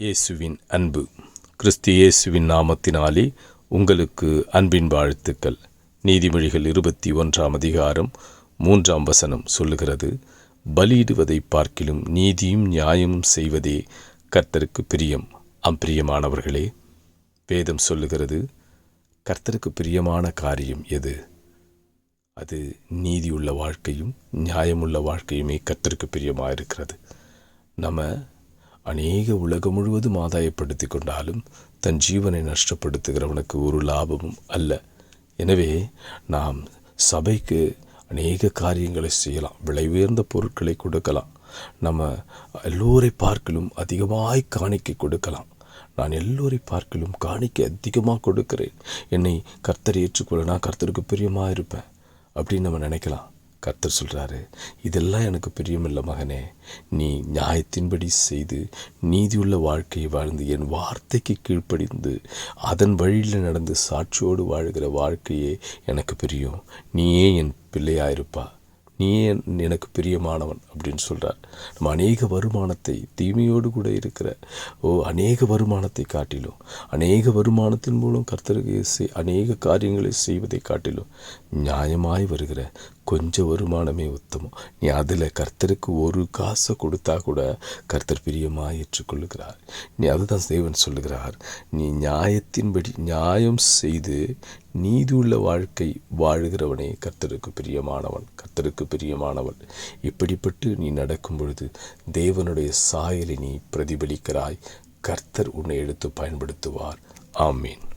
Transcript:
இயேசுவின் அன்பு. கிறிஸ்து இயேசுவின் நாமத்தினாலே உங்களுக்கு அன்பின் வாழ்த்துக்கள். நீதிமொழிகள் இருபத்தி ஒன்றாம் அதிகாரம் மூன்றாம் வசனம் சொல்லுகிறது பலியிடுவதை பார்க்கிலும் நீதியும் நியாயமும் செய்வதே கர்த்தருக்கு பிரியம். அம்பிரியமானவர்களே வேதம் சொல்லுகிறது கர்த்தருக்கு பிரியமான காரியம் எது? அது நீதியுள்ள வாழ்க்கையும் நியாயமுள்ள வாழ்க்கையுமே கர்த்தருக்கு பிரியமாக இருக்கிறது நம்ம அநேக உலகம் முழுவதும் ஆதாயப்படுத்தி கொண்டாலும் தன் ஜீவனை நஷ்டப்படுத்துகிறவனுக்கு ஒரு லாபமும் அல்ல. எனவே நாம் சபைக்கு அநேக காரியங்களை செய்யலாம். விலை உயர்ந்த பொருட்களை கொடுக்கலாம். நம்ம எல்லோரை பார்க்கலும் அதிகமாய் காணிக்கை கொடுக்கலாம். நான் எல்லோரை பார்க்கலும் காணிக்கை அதிகமாக கொடுக்கிறேன். என்னை கர்த்தர் ஏற்றுக்கொள்ள நான் கர்த்தருக்கு பிரியமாக இருப்பேன் அப்படின்னு நம்ம நினைக்கலாம். கர்த்தர் சொல்கிறாரு இதெல்லாம் எனக்கு பிரியமில்லை மகனே. நீ நியாயத்தின்படி செய்து நீதியுள்ள வாழ்க்கையை வாழ்ந்து என் வார்த்தைக்கு கீழ்ப்படிந்து அதன் வழியில் நடந்து சாட்சியோடு வாழ்கிற வாழ்க்கையே எனக்கு பிரியம். நீயே என் பிள்ளையாயிருப்பா. நீயே எனக்கு பிரியமானவன் அப்படின்னு சொல்கிறார் நம்ம அநேக வருமானத்தை தீமையோடு கூட இருக்கிற ஓ அநேக வருமானத்தை காட்டிலும் அநேக வருமானத்தின் மூலம் கர்த்தருக்கு செய் அநேக காரியங்களை செய்வதை காட்டிலும் நியாயமாய் வருகிற கொஞ்சம் வருமானமே உத்தமம். நீ அதில் கர்த்தருக்கு ஒரு காசை கொடுத்தா கூட கர்த்தர் பிரியமாக ஏற்றுக்கொள்ளுகிறார். நீ அதுதான் தேவன் சொல்லுகிறார். நீ நியாயத்தின்படி நியாயம் செய்து நீதியுள்ள வாழ்க்கை வாழுகிறவனே கர்த்தருக்கு பிரியமானவன் கர்த்தருக்கு பிரியமானவன். இப்படிப்பட்டு நீ நடக்கும் பொழுது தேவனுடைய சாயலை நீ பிரதிபலிக்கிறாய். கர்த்தர் உன்னை எடுத்து பயன்படுத்துவார். ஆமீன்.